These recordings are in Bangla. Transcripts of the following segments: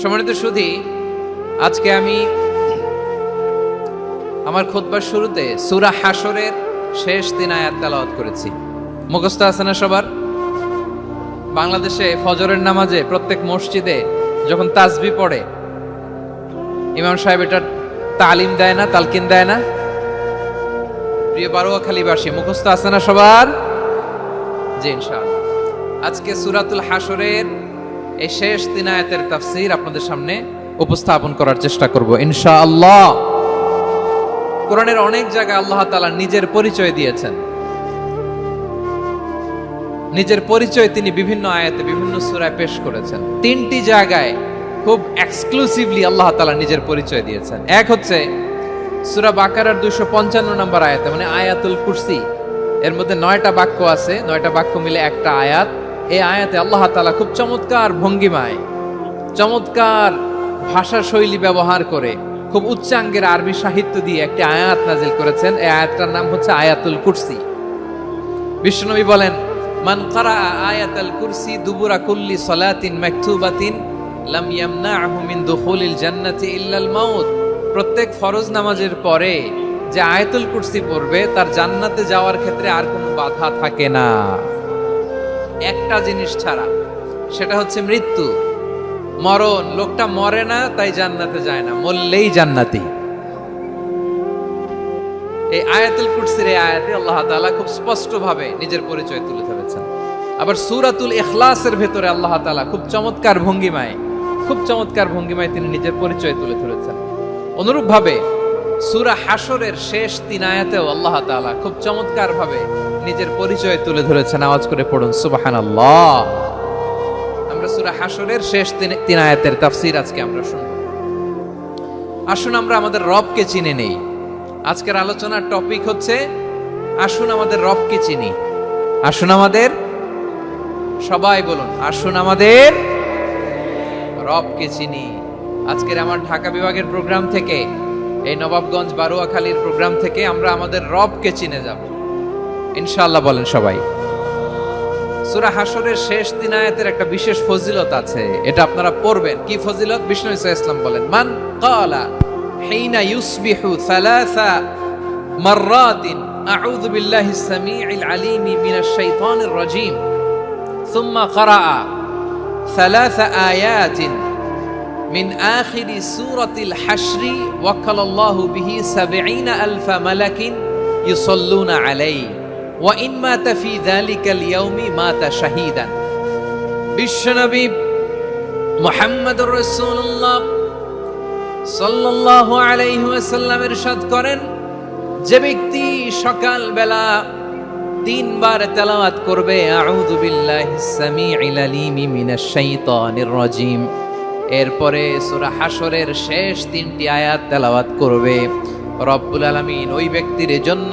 সম্মানিত সুধি, আজকে আমি আমার খুতবার শুরুতে সুরা হাসরের শেষ দিন আয়াত তেলাওয়াত করেছি। মুখস্থ আছে না সবার? বাংলাদেশে ফজরের নামাজে প্রত্যেক মসজিদে যখন তাসবি পড়ে, ইমাম সাহেব এটা তালিম দেয় না, তালকিন দেয় না? প্রিয় বারোয়াখালীবাসী, মুখস্থ আছে না সবার? জি, ইনশাআল্লাহ। আজকে সুরাতুল হাসরের এই শেষ তিন আয়াতের তাফসীর আপনাদের সামনে উপস্থাপন করার চেষ্টা করব, ইনশাআল্লাহ। কোরআনের অনেক জায়গায় আল্লাহ তালা নিজের পরিচয় দিয়েছেন। নিজের পরিচয় তিনি বিভিন্ন আয়াতে, বিভিন্ন সূরায় পেশ করেছেন। তিনটি জায়গায় খুব এক্সক্লুসিভলি আল্লাহ তালা নিজের পরিচয় দিয়েছেন। এক হচ্ছে সূরা বাকারার 255 নম্বর আয়াতে মানে আয়াতুল কুরসি। এর মধ্যে নয়টা বাক্য আছে, নয়টা বাক্য মিলে একটা আয়াত। এই আয়াতে আল্লাহ তালা খুব চমৎকার ভঙ্গিমায় চমৎকার ভাষা শৈলী ব্যবহার করে খুব উচ্চাঙ্গের আরবি সাহিত্য দিয়ে একটি আয়াত নাজিল করেছেন। এই আয়াতটার নাম হচ্ছে আয়াতুল কুরসি। বিশ্বনবী বলেন, মান কারা আয়াতাল কুরসি দুবুরা কুল্লি সলাতিন মাকতুবাতিন লাম ইয়ামনাহু মিন দুখুলিল জান্নাতি ইল্লাল মাউত। প্রত্যেক ফরজ নামাজের পরে যে আয়াতুল কুরসি পড়বে, তার জান্নাতে যাওয়ার ক্ষেত্রে আর কোনো বাধা থাকে না। একটা জিনিস ছাড়া, সেটা হচ্ছে মৃত্যু। মরণ, লোকটা মরে না, তাই জান্নাতে যায় না, মরলেই জান্নাতি। এই আয়াতুল কুরসির এই আয়াতে আল্লাহ তাআলা খুব স্পষ্টভাবে নিজের পরিচয় তুলে ধরেছেন। আবার সূরাতুল ইখলাসের ভেতরে আল্লাহ তাআলা খুব চমৎকার ভঙ্গিমায়, খুব চমৎকার ভঙ্গিমায় তিনি নিজের পরিচয় তুলে ধরেছেন। অনুরূপভাবে সূরা হাসরের শেষ তিন আয়াতেও আল্লাহ তাআলা খুব চমৎকার ভাবে নিজের পরিচয় তুলে ধরেছেন। আওয়াজ করে পড়ুন, সুবহানাল্লাহ। আমরা সূরা হাসরের শেষ তিন আয়াতের তাফসীর আজকে আমরা শুনব। আসুন আমরা আমাদের রবকে চিনে নেই। আজকের আলোচনার টপিক হচ্ছে, আসুন আমাদের রবকে চিনি। আসুন আমাদের, সবাই বলুন, আসুন আমাদের রবকে চিনি। আজকের আমার ঢাকা বিভাগের প্রোগ্রাম থেকে, এই নবাবগঞ্জ বারুয়াখালীর প্রোগ্রাম থেকে আমরা আমাদের রবকে চিনে যাব। ইনশাআল্লাহ বলেন সবাই সূরা হাসরের শেষ দিন আয়াতের একটা বিশেষ ফজিলত আছে এটা আপনারা পড়বেন কি ফজিলত বিষ্ণু ইসা ইসলাম বলেন মান ক্বালা হিনা ইউসবিহু সালাসা মাররাতিন আউযু বিল্লাহি সামিউল আলিম মিনাশ শাইতানির রাজীম ثم قرأ ثلاث آيات من آخر سورة الحشر وكل الله به سبعين ألف ملك يصلون عليه ওয়া ইন মাতা বিশ্বনবী করেন, যে ব্যক্তি সকাল বেলা তিনবার তেলাওয়াত করবে, আউযু বিল্লাহিস সামিউল আলিম মিনাশ শাইতানির রাজিম। এরপরে সূরা হাসরের শেষ তিনটি আয়াত তেলাওয়াত করবে। রব্বুল আলামিন ওই ব্যক্তির জন্য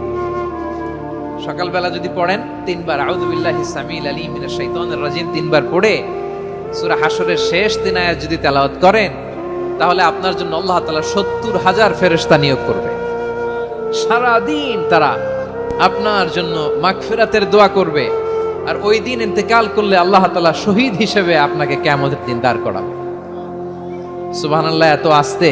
সকালবেলা যদি পড়েন, তিনবার, আউযু বিল্লাহি আলী আলিম মিনাশ শাইতানির রাজিম, তিনবার পড়ে সূরা হাসরের শেষ দিন আয়াত যদি তেলাওয়াত করেন, তাহলে আপনার জন্য আল্লাহ তাআলা সত্তর হাজার ফেরেশতা নিয়োগ করবে। সারা দিন তারা আপনার জন্য মাগফিরাতের দোয়া করবে, আর ওই দিন ইন্তেকাল করলে আল্লাহ তাআলা শহীদ হিসেবে আপনাকে কিয়ামতের দিন দাঁড় করাবে। সুবহানাল্লাহ, এত আস্তে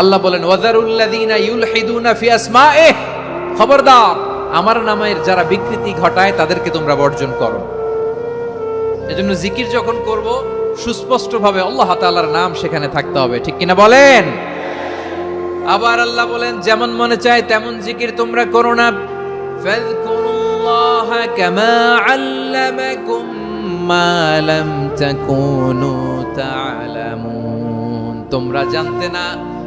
আল্লাহ বলেন খবরদার, আমার নামের যারা বিকৃতি ঘটায় তাদেরকে তোমরা বর্জন করো। এজন্য জিকির যখন করব, সুস্পষ্টভাবে আল্লাহ তাআলার নাম সেখানে থাকতে হবে। ঠিক কিনা বলেন? আবার আল্লাহ বলেন, যেমন মনে চায় তেমন জিকির তোমরা করো না। ফাযকুরুল্লাহ কামা আল্লামাকুম মা লাম তাকুনু তাআলামুন। তোমরা জানতে না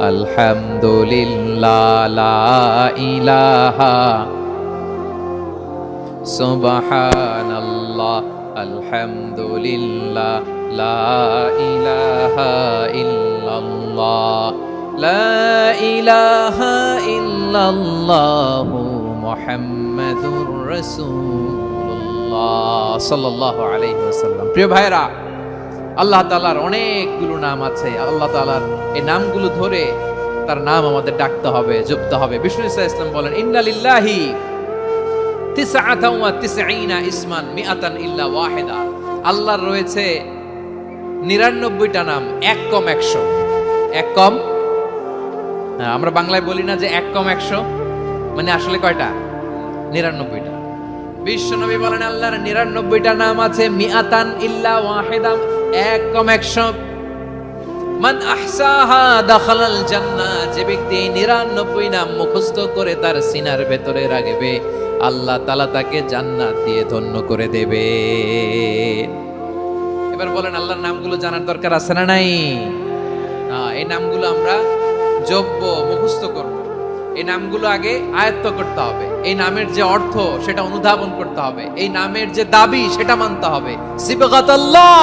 আলহামদুলিল্লাহ, লা ইলাহা সুবহানাল্লাহ, আলহামদুলিল্লাহ, লা ইলাহা ইল্লাল্লাহ, লা ইলাহা ইল্লাল্লাহ মুহাম্মাদুর রাসূলুল্লাহ, সাল্লাল্লাহু আলাইহি ওয়াসাল্লাম। প্রিয় ভাইরা আল্লাহ তালার অনেকগুলো নাম আছে। আল্লাহ তাআলার এই নামগুলো ধরে তার নাম আমাদের ডাকতে হবে জপতে হবে। বিষ্ণু ইসা ইসলাম বলেন ইন্নালিল্লাহি ইসমান মিআতান ইল্লা ওয়াহিদা। আল্লাহর রয়েছে নিরানব্বইটা নাম এক কম একশো। এক কম? হ্যাঁ, আমরা বাংলায় বলি না যে এক কম একশো মানে আসলে কয়টা? নিরানব্বইটা। বিশ্বনবী বলেন আল্লাহর নিরানব্বইটা নাম আছে মিআতান ইল্লা ওয়াহিদা। এক কম একশো যে ব্যক্তি নিরানব্বই নাম মুখস্থ করে তার সিনার ভেতরে রাখবে, আল্লাহ তালা তাকে জান্নাত দিয়ে ধন্য করে দেবে। এবার বলেন, আল্লাহর নামগুলো জানার দরকার আছে না নাই? এই নামগুলো আমরা যোগ্য, মুখস্থ করব। এই নামগুলো আগে আয়ত্ত করতে হবে। এই নামের যে অর্থ, সেটা অনুধাবন করতে হবে। এই নামের যে দাবি, সেটা মানতে হবে। সিবগাতাল্লাহ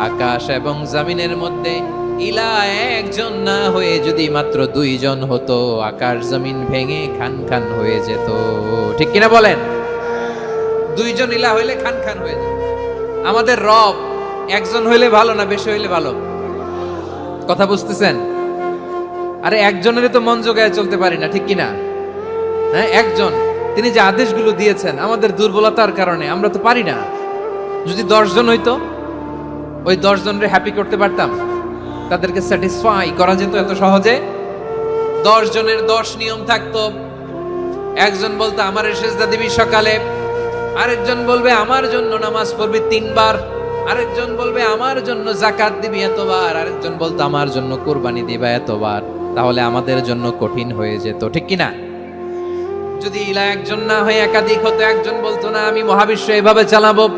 আকাশ এবং জমিনের মধ্যে ইলা একজন না হয়ে যদি মাত্র দুইজন হতো, আকাশ জমিন ভেঙে খান খান হয়ে যেত। ঠিক কিনা বলেন? দুইজন ইলা হইলে খান খান হয়ে যেত। আমাদের রব একজন হইলে ভালো না বেশি হইলে ভালো? কথা বুঝতেছেন? আরে একজনের তো মন জোগায় চলতে পারি না, ঠিক কিনা? হ্যাঁ একজন। তিনি যে আদেশগুলো দিয়েছেন, আমাদের দুর্বলতার কারণে, আমরা তো পারি না। যদি দশজন হইতো, ওই দশ জনের হ্যাপি করতে পারতাম। তাদেরকে স্যাটিসফাই করা যেত এত সহজে। দশ জনের দশ নিয়ম থাকতো। একজন বলতো, আমার সেজদা দিবি সকালে। আরেকজন বলবে, আমার জন্য নামাজ পড়বি তিনবার। আরেকজন বলবে, আমার জন্য জাকাত দিবি এতবার। আরেকজন বলতো, আমার জন্য কোরবানি দিবা এতবার। তাহলে আমাদের জন্য কঠিন হয়ে যেত, ঠিক কিনা? যদি ইলা একজন না হয়ে একাধিক হতো, একজন বলতো, না, আমি মহাবিশ্ব এভাবে চালাবো।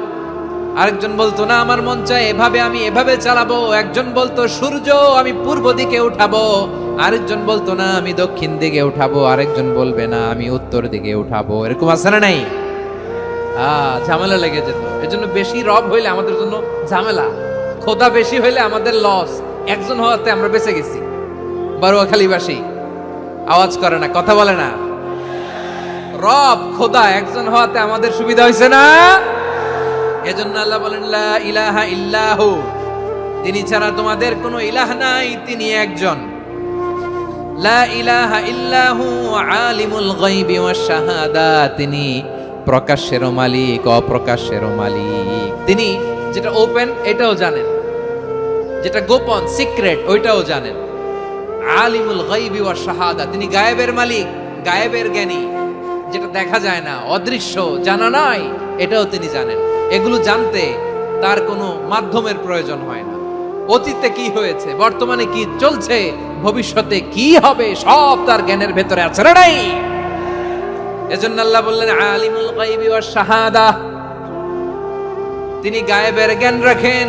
আরেকজন বলতো, না, আমার মন চায় এভাবে আমি এভাবে চালাবো। একজন বলতো, সূর্য, আমি পূর্ব দিকে উঠাবো। আরেকজন বলতো, না, আমি দক্ষিণ দিকে উঠাবো। আরেকজন বলবে, না, আমি উত্তর দিকে উঠাবো। এরকম আছে না নাই? আহ ঝামেলা লেগে যেত এজন্য বেশি রব হইলে আমাদের জন্য ঝামেলা। খোদা বেশি হইলে আমাদের লস। একজন হওয়াতে আমরা বেঁচে গেছি। বারুয়াখালীবাসী, আওয়াজ করে না, কথা বলে না। রব, খোদা একজন হওয়াতে আমাদের সুবিধা হয়েছে না? এজন্য আল্লাহ বলেন, লা ইলাহা ইল্লাহু। তিনি ছাড়া তোমাদের কোনো ইলাহ নাই, তিনি একজন। লা ইলাহা ইল্লাহু আলিমুল গায়বি ওয়াশ শাহাদা। তিনি প্রকাশ্যেরও মালিক অপ্রকাশ্যেরও মালিক। তিনি যেটা ওপেন এটাও জানেন। যেটা গোপন সিক্রেট ওইটাও জানেন। আলিমুল গাইবি ওয়া শাহাদা। তিনি গায়েবের মালিক, গায়েবের জ্ঞানী। যেটা দেখা যায় না, অদৃশ্য, জানা নাই, এটাও তিনি জানেন। এগুলো জানতে তার কোনো মাধ্যমের প্রয়োজন হয় না। অতীতে কি হয়েছে, বর্তমানে কি চলছে, ভবিষ্যতে কি হবে, সব তার জ্ঞানের ভেতরে আছে নাই? এজন্য আল্লাহ বললেন, আলিমুল গাইবি ওয়া শাহাদা। তিনি গায়েবের জ্ঞান রাখেন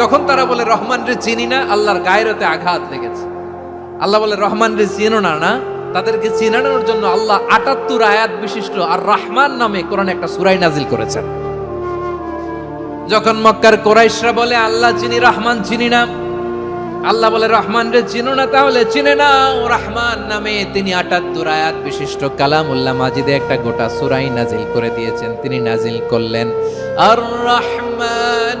যখন তারা বলে, রহমান রে চিনি না, আল্লাহর গায়রতে আঘাত লেগেছে। আল্লাহ বলে, রহমান রে চিনো না না? তাদেরকে চিনানোর জন্য আল্লাহ আটাত্তর আয়াত বিশিষ্ট আর রহমান নামে কোরআন একটা সুরাই নাজিল করেছেন। যখন মক্কার কোরাইশরা বলে, আল্লাহ চিনি, রহমান চিনি না। আল্লাহ বলে, রহমান রে চিনো না, তাহলে চিনে নাও। রহমান নামে তিনি আটাত্তর আয়াত বিশিষ্ট কালামুল্লাহ মাজিদে একটা গোটা সুরাই নাজিল করে দিয়েছেন। তিনি নাজিল করলেন, আর রহমান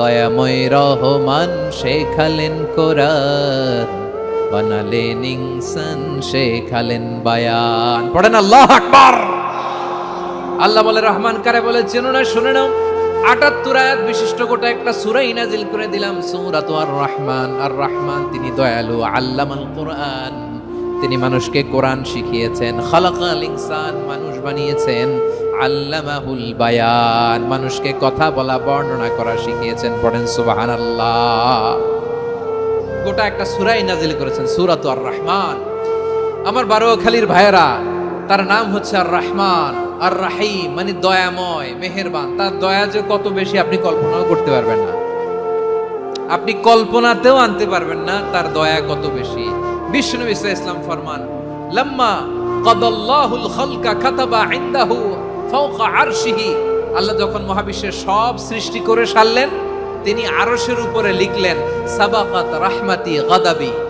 দয়াময় রহমান শেখালেন কোরআন, বানালেন ইনসান শেখালেন বায়ান। পড়েন আল্লাহ আকবার। আল্লাহ বলে, রহমান কারে বলে, চেনো না, শুনে নাও। আটাত্তর আয়াত বিশিষ্ট গোটা একটা সুরাই নাজিল করে দিলাম, সূরাতু আর রহমান আর রহমান তিনি দয়ালু, আল্লামাল কোরআন। তিনি মানুষকে কোরআন শিখিয়েছেন, খালাকাল ইনসান মানুষ বানিয়েছেন। আল্লামাহুল বায়ান। মানুষকে কথা বলা, বর্ণনা করা শিখিয়েছেন, পড়েন সুবাহান আল্লাহ গোটা একটা সুরাই নাজিল করেছেন, সূরাত আর রহমান আমার বারোখালীর ভাইয়েরা, তার নাম হচ্ছে আর রহমান আর রাহিম মানে দয়াময়, মেহেরবান। তার দয়া যে কত বেশি আপনি কল্পনাও করতে পারবেন না। আপনি কল্পনাতেও আনতে পারবেন না তার দয়া কত বেশি। বিষ্ণু ইসা ইসলাম ফরমান, লাম্মা কদাল্লাহুল খালকা কাতাবা ইনদাহু আল্লাহ যখন মহাবিশ্বের সব সৃষ্টি করে সারলেন তিনি আরসের উপরে লিখলেন সাবাকাত রাহমাতি গাদাবি।